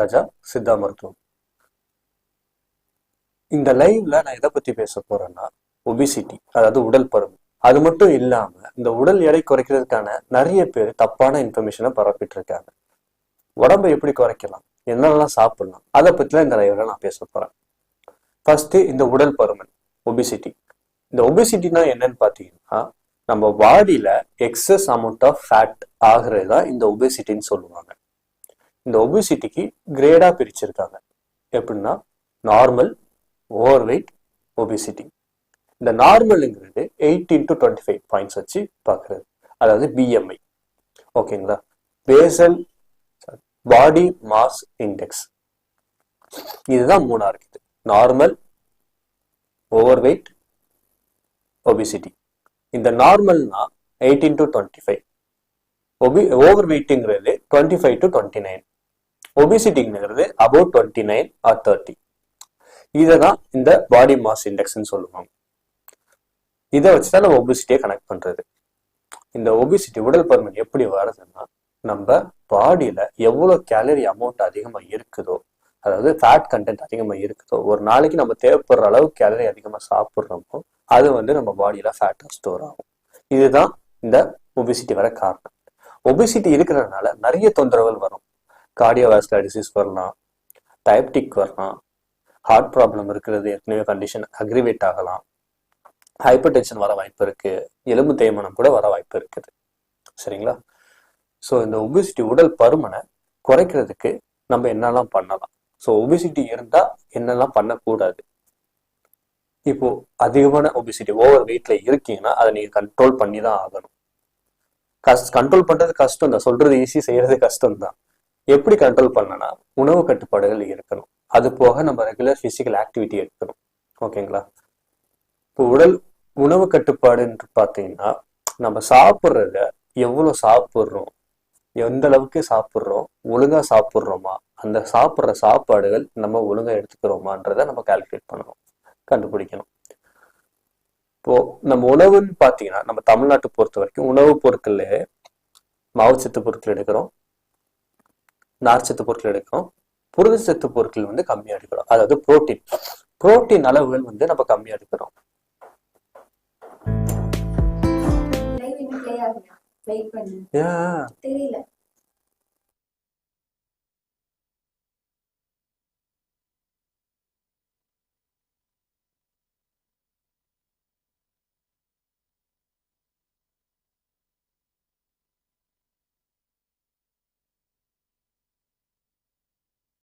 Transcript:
ராஜா சித்தா மருத்துவம் இந்த லைவ்ல நான் எதை பத்தி பேச போறேன்னா ஒபிசிட்டி அதாவது உடல் பருவம் அது மட்டும் இல்லாம இந்த உடல் எடை குறைக்கிறதுக்கான நிறைய பேர் தப்பான இன்ஃபர்மேஷனை பரப்பிட்டு இருக்காங்க உடம்பை எப்படி குறைக்கலாம்? என்னெல்லாம் சாப்பிடலாம் அதை பத்திலாம் இந்த லைவ்ல நான் பேச போறேன். ஃபர்ஸ்ட் இந்த உடல் பருமன் ஒபிசிட்டி இந்த ஒபிசிட்டினா என்னன்னு பாத்தீங்கன்னா நம்ம பாடியில எக்ஸஸ் அமௌண்ட் ஆஃப் ஃபேட் ஆகுறது தான் இந்த ஒபிசிட்டின்னு சொல்லுவாங்க. இந்த ஒபிசிட்டிக்கு கிரேடா பிரிச்சிருக்காங்க. எப்படின்னா நார்மல் ஓவர் வெயிட் ஒபிசிட்டி இந்த நார்மலுங்கிறது eighteen to twenty five points வச்சு பார்க்குறது. அதாவது பிஎம்ஐ ஓகேங்களா? பேசல் பாடி மாஸ் இண்டெக்ஸ் இதுதான் மூணா இருக்குது. நார்மல் ஓவர் வெயிட் ஒபிசிட்டி இந்த நார்மல்னா எயிட்டீன் டு டுவெண்ட்டி ஃபைவ் ஒபி over வெயிட்டுங்கிறது twenty five to twenty nine ஒபிசிட்டிங்கிறது about twenty nine or thirty இதை தான் இந்த பாடி மாஸ் இண்டெக்ஸ்ன்னு சொல்லுவாங்க. இதை வச்சு தான் நம்ம ஒபிசிட்டியை கனெக்ட் பண்ணுறது இந்த ஒபிசிட்டி உடல் பருமன் எப்படி வருதுன்னா நம்ம பாடியில் எவ்வளோ கேலரி அமௌண்ட் அதிகமாக இருக்குதோ அதாவது ஃபேட் கண்டென்ட் அதிகமாக இருக்குதோ ஒரு நாளைக்கு நம்ம தேவைப்படுற அளவு கேலரி அதிகமாக சாப்பிட்றோமோ அது வந்து நம்ம பாடியில் ஃபேட்டாக ஸ்டோர் ஆகும். இதுதான் இந்த ஒபிசிட்டி வர காரணம். ஒபிசிட்டி இருக்கிறதுனால நிறைய தொந்தரவுகள் வரும். கார்டியோவாஸ்குலர் டிசீஸ் வரலாம் டயப்டிக் வரலாம் ஹார்ட் ப்ராப்ளம் இருக்கிறது ஏற்கனவே கண்டிஷன் அக்ரிவேட் ஆகலாம். ஹைப்பர் டென்ஷன் வர வாய்ப்பு இருக்குது எலும்பு தேய்மானம் கூட வர வாய்ப்பு இருக்குது. சரிங்களா? ஸோ இந்த ஒபிசிட்டி உடல் பருமனை குறைக்கிறதுக்கு நம்ம என்னெல்லாம் பண்ணலாம்? ஸோ ஒபிசிட்டி இருந்தால் என்னெல்லாம் பண்ணக்கூடாது? இப்போ அதிகமான ஒபிசிட்டி ஓவர் வெயிட்ல இருக்கீங்கன்னா அதை நீங்க கண்ட்ரோல் பண்ணி தான் ஆகணும். கஸ் கண்ட்ரோல் பண்றது கஷ்டம் தான் சொல்றது ஈஸி செய்யறது கஷ்டம் தான் எப்படி கண்ட்ரோல் பண்ணனா உணவு கட்டுப்பாடுகள் இருக்கணும். அது போக நம்ம ரெகுலர் பிசிக்கல் ஆக்டிவிட்டி இருக்கணும் ஓகேங்களா இப்போ உடல் உணவு கட்டுப்பாடுன்னு பார்த்தீங்கன்னா நம்ம சாப்பிட்றத எவ்வளோ சாப்பிட்றோம்? எந்த அளவுக்கு சாப்பிட்றோம்? ஒழுங்கா சாப்பிட்றோமா? அந்த சாப்பிட்ற சாப்பாடுகள் நம்ம ஒழுங்கா எடுத்துக்கிறோமான்றதை நம்ம கால்குலேட் பண்ணணும். கண்டுபிடிக்கணும். இப்போ நம்ம உணவுன்னு பார்த்தீங்கன்னா நம்ம தமிழ்நாட்டை பொறுத்த வரைக்கும் உணவுப் பொருட்கள்லேயே மாவுச்சத்து பொருட்கள் எடுக்கிறோம். நார்ச்சத்து பொருட்கள் எடுக்கிறோம் புரதச்சத்து பொருட்கள் வந்து கம்மியா எடுக்கிறோம். அதாவது புரோட்டீன். புரோட்டீன் அளவுகள் வந்து நம்ம கம்மியா எடுக்கிறோம். தெரியல.